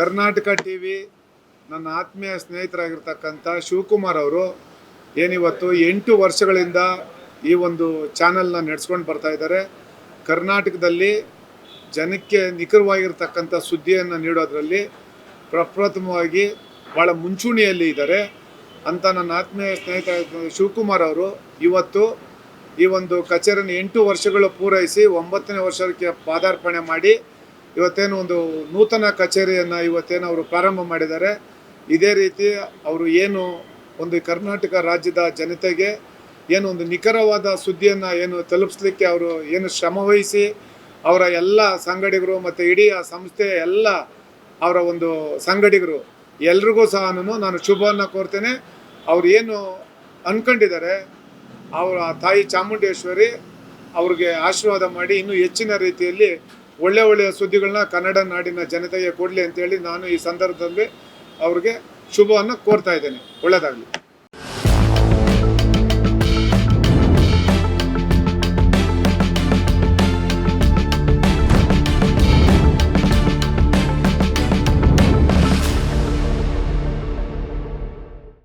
Karnataka T V ನನ್ನ ಆತ್ಮೀಯ ಸ್ನೇಹಿತರಾಗಿರ್ತಕ್ಕಂಥ ಶಿವಕುಮಾರ್ ಅವರು ಏನಿವತ್ತು ಎಂಟು ವರ್ಷಗಳಿಂದ ಈ ಒಂದು ಚಾನಲ್ನ ನಡೆಸ್ಕೊಂಡು ಬರ್ತಾ ಇದ್ದಾರೆ. ಕರ್ನಾಟಕದಲ್ಲಿ ಜನಕ್ಕೆ ನಿಖರವಾಗಿರ್ತಕ್ಕಂಥ ಸುದ್ದಿಯನ್ನು ನೀಡೋದರಲ್ಲಿ ಪ್ರಪ್ರಥಮವಾಗಿ ಭಾಳ ಮುಂಚೂಣಿಯಲ್ಲಿ ಇದ್ದಾರೆ ಅಂತ ನನ್ನ ಆತ್ಮೀಯ ಸ್ನೇಹಿತ ಶಿವಕುಮಾರ್ ಅವರು ಇವತ್ತು ಈ ಒಂದು ಕಚೇರಿಯನ್ನು ಎಂಟು ವರ್ಷಗಳು ಪೂರೈಸಿ ಒಂಬತ್ತನೇ ವರ್ಷಕ್ಕೆ ಪಾದಾರ್ಪಣೆ ಮಾಡಿ ಇವತ್ತೇನು ಒಂದು ನೂತನ ಕಚೇರಿಯನ್ನು ಇವತ್ತೇನು ಅವರು ಪ್ರಾರಂಭ ಮಾಡಿದ್ದಾರೆ. ಇದೇ ರೀತಿ ಅವರು ಏನು ಒಂದು ಕರ್ನಾಟಕ ರಾಜ್ಯದ ಜನತೆಗೆ ಏನು ಒಂದು ನಿಖರವಾದ ಸುದ್ದಿಯನ್ನು ಏನು ತಲುಪಿಸ್ಲಿಕ್ಕೆ ಅವರು ಏನು ಶ್ರಮವಹಿಸಿ ಅವರ ಎಲ್ಲ ಸಂಗಡಿಗರು ಮತ್ತು ಇಡೀ ಆ ಸಂಸ್ಥೆಯ ಎಲ್ಲ ಅವರ ಒಂದು ಸಂಗಡಿಗರು ಎಲ್ರಿಗೂ ಸಹ ನಾನು ಶುಭವನ್ನು ಕೋರ್ತೇನೆ. ಅವ್ರು ಏನು ಅನ್ಕೊಂಡಿದ್ದಾರೆ, ಅವರ ತಾಯಿ ಚಾಮುಂಡೇಶ್ವರಿ ಅವ್ರಿಗೆ ಆಶೀರ್ವಾದ ಮಾಡಿ ಇನ್ನೂ ಹೆಚ್ಚಿನ ರೀತಿಯಲ್ಲಿ ಒಳ್ಳೆ ಒಳ್ಳೆಯ ಸುದ್ದಿಗಳನ್ನ ಕನ್ನಡ ನಾಡಿನ ಜನತೆಗೆ ಕೊಡಲಿ ಅಂತೇಳಿ ನಾನು ಈ ಸಂದರ್ಭದಲ್ಲಿ ಅವ್ರಿಗೆ ಶುಭವನ್ನು ಕೋರ್ತಾ ಇದ್ದೇನೆ. ಒಳ್ಳೆಯದಾಗಲಿ